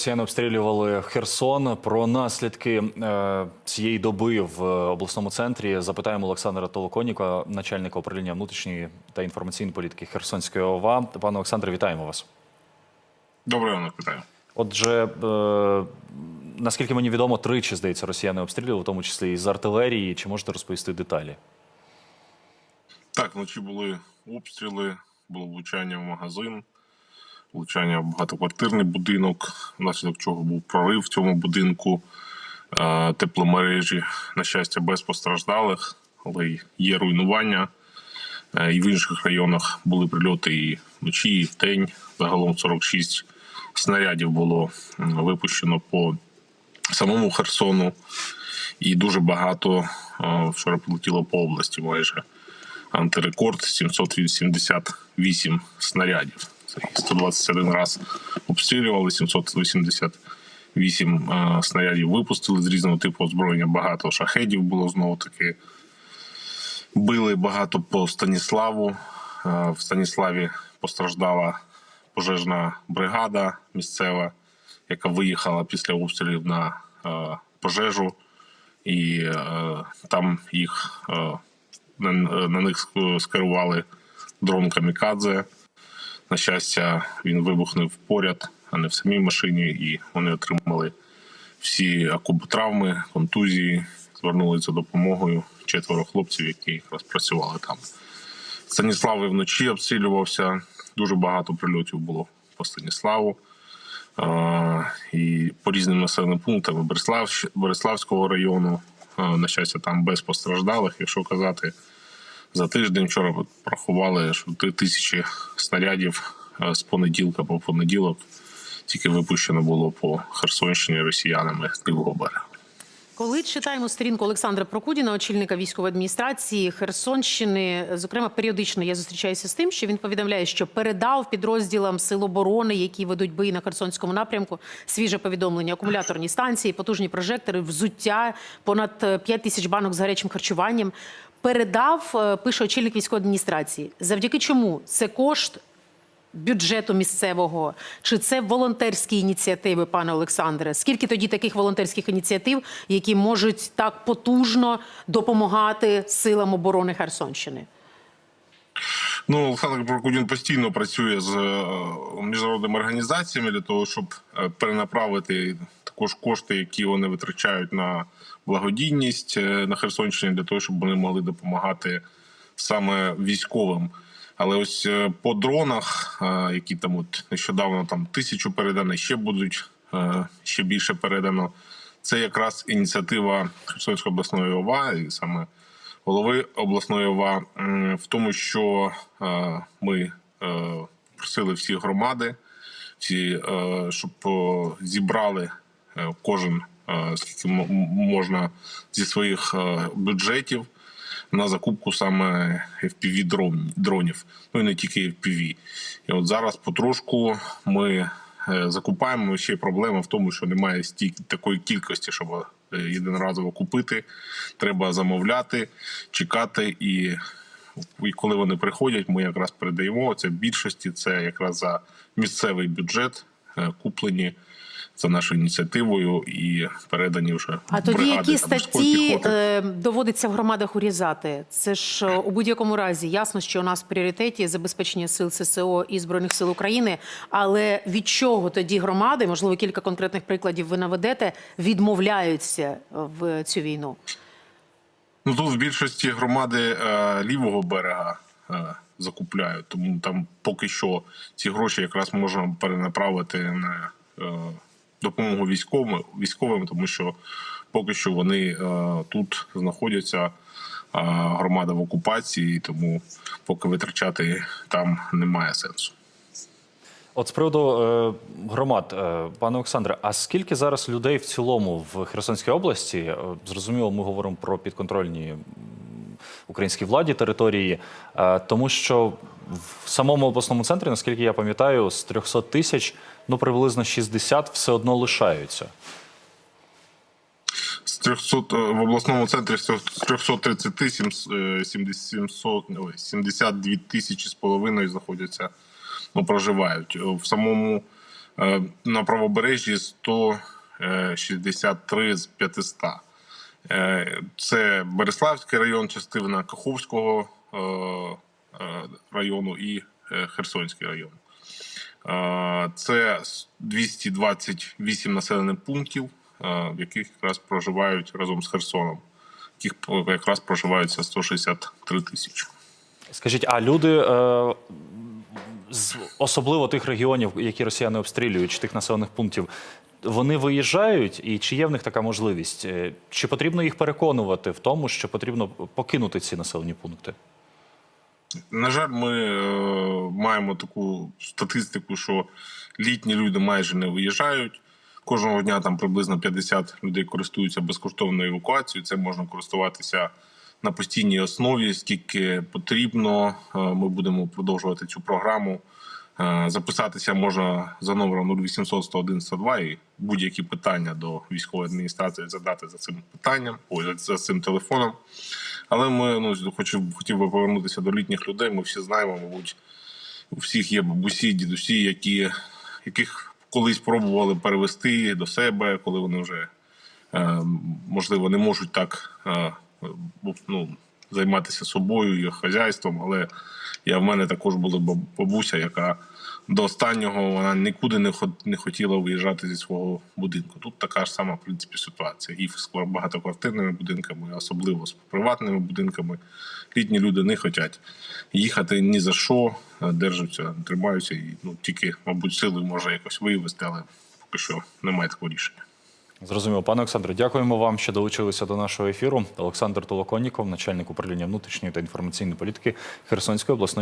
Росіяни обстрілювали Херсон. Про наслідки е, цієї доби в обласному центрі запитаємо Олександра Толоконіка, начальника управління внутрішньої та інформаційної політики Херсонської ОВА. Пане Олександре, вітаємо вас. Доброго ранок, вітаю. Отже, е, наскільки мені відомо, тричі здається, росіяни обстрілювали, в тому числі і з артилерії. Чи можете розповісти деталі? Так, вночі були обстріли, було влучання в магазин, влучання в багатоквартирний будинок, внаслідок чого був прорив в цьому будинку е, тепломережі. На щастя, без постраждалих, але є руйнування. Е, І в інших районах були прильоти і вночі, і вдень. Загалом 46 снарядів було випущено по самому Херсону, і дуже багато е, вчора полетіло по області майже антирекорд 788 снарядів. Це їх 121 раз обстрілювали, 788 е, снарядів випустили з різного типу озброєння. Багато шахедів було знову таки. Били багато по Станіславу. Е, В Станіславі постраждала пожежна бригада місцева, яка виїхала після обстрілів на е, пожежу, і е, там їх е, на, на них скерували дрон Камікадзе. На щастя, він вибухнув поряд, а не в самій машині, і вони отримали всі акуботравми, контузії, звернулися за допомогою четверо хлопців, які якраз працювали там. Станіслав і вночі обстрілювався. Дуже багато прильотів було по Станіславу. І по різним населеним пунктам Береслав, Береславського району. На щастя, там без постраждалих. Якщо казати, за тиждень вчора порахували, що три тисячі снарядів е, з понеділка по понеділок тільки випущено було по Херсонщині росіянами з лівого берега. Коли читаємо сторінку Олександра Прокудіна, очільника військової адміністрації Херсонщини, зокрема, періодично я зустрічаюся з тим, що він повідомляє, що передав підрозділам сил оборони, які ведуть бої на Херсонському напрямку, свіже повідомлення, акумуляторні станції, потужні прожектори, взуття, понад 5 тисяч банок з гарячим харчуванням. Передав, е, пише очільник військової адміністрації. Завдяки чому це кошт бюджету місцевого, чи це волонтерські ініціативи, пане Олександре? Скільки тоді таких волонтерських ініціатив, які можуть так потужно допомагати силам оборони Херсонщини? Ну, Олександр Прокудін постійно працює з е, міжнародними організаціями для того, щоб е, перенаправити також кошти, які вони витрачають на благодійність е, на Херсонщині, для того, щоб вони могли допомагати саме військовим. Але ось е, по дронах, е, які там от нещодавно там тисячу передано, ще будуть ще більше передано. Це якраз ініціатива Херсонської обласної ОВА, і саме голови обласної ОВА в тому, що ми просили всі громади, всі, щоб зібрали кожен скільки м- можна зі своїх е, бюджетів на закупку саме fpv дрон- дронів. Ну і не тільки FPV. І от зараз потрошку ми е, закупаємо. Ще проблема в тому, що немає стільки такої кількості, щоб е, єдиноразово купити. Треба замовляти, чекати і. І коли вони приходять, ми якраз передаємо це в більшості. Це якраз за місцевий бюджет е, куплені за нашою ініціативою і передані вже А тоді які статті е, доводиться в громадах урізати? Це ж е, у будь-якому разі ясно, що у нас в пріоритеті забезпечення сил ССО і збройних сил України. Але від чого тоді громади, можливо, кілька конкретних прикладів ви наведете, відмовляються в цю війну? Ну тут в більшості громади е, лівого берега е, закупляють, тому там поки що ці гроші якраз можна перенаправити на е, допомогу військовим, військовим, тому що поки що вони е, тут знаходяться. а Громада в окупації, тому поки витрачати там немає сенсу. От з приводу е, громад, е, пане Олександре, а скільки зараз людей в цілому в Херсонській області? Е, Зрозуміло, ми говоримо про підконтрольні українській владі території, е, тому що в самому обласному центрі, наскільки я пам'ятаю, з 300 тисяч ну приблизно 60 все одно лишаються. З 300, е, в обласному центрі з 330 е, 700, 72 тисячі з половиною знаходяться, ну, проживають. Е, В самому Е, На правобережжі 163 з 500. Е, Це Береславський район, частина Каховського району і Херсонський район. Це 228 населених пунктів, в яких якраз проживають разом з Херсоном, в яких якраз проживаються 163 тисячі. Скажіть, а люди, е, з особливо тих регіонів, які росіяни обстрілюють, чи тих населених пунктів, вони виїжджають, і чи є в них така можливість? Е, Чи потрібно їх переконувати в тому, що потрібно покинути ці населені пункти? На жаль, ми е, маємо таку статистику, що літні люди майже не виїжджають. Кожного дня там приблизно 50 людей користуються безкоштовною евакуацією. Це можна користуватися на постійній основі, скільки потрібно. Е, Ми будемо продовжувати цю програму. Е, Записатися можна за номером 0800 101 102 і будь-які питання до військової адміністрації задати за цим питанням, ой, за- цим телефоном. Але ми ну хочу хотів би повернутися до літніх людей. Ми всі знаємо, мабуть, у всіх є бабусі, дідусі, які яких колись пробували перевести до себе, коли вони вже е, можливо не можуть так е, ну, займатися собою і хазяйством. Але я в мене також була бабуся, яка до останнього вона нікуди не хот- не хотіла виїжджати зі свого будинку. Тут така ж сама в принципі ситуація. І з багатоквартирними будинками, особливо з приватними будинками. Літні люди не хочуть їхати ні за що, держаться, тримаються і ну тільки, мабуть, сили може якось вивезти, але поки що немає такого рішення. Зрозуміло, пане Олександре, дякуємо вам, що долучилися до нашого ефіру. Олександр Толоконніков, начальник управління внутрішньої та інформаційної політики Херсонської обласної.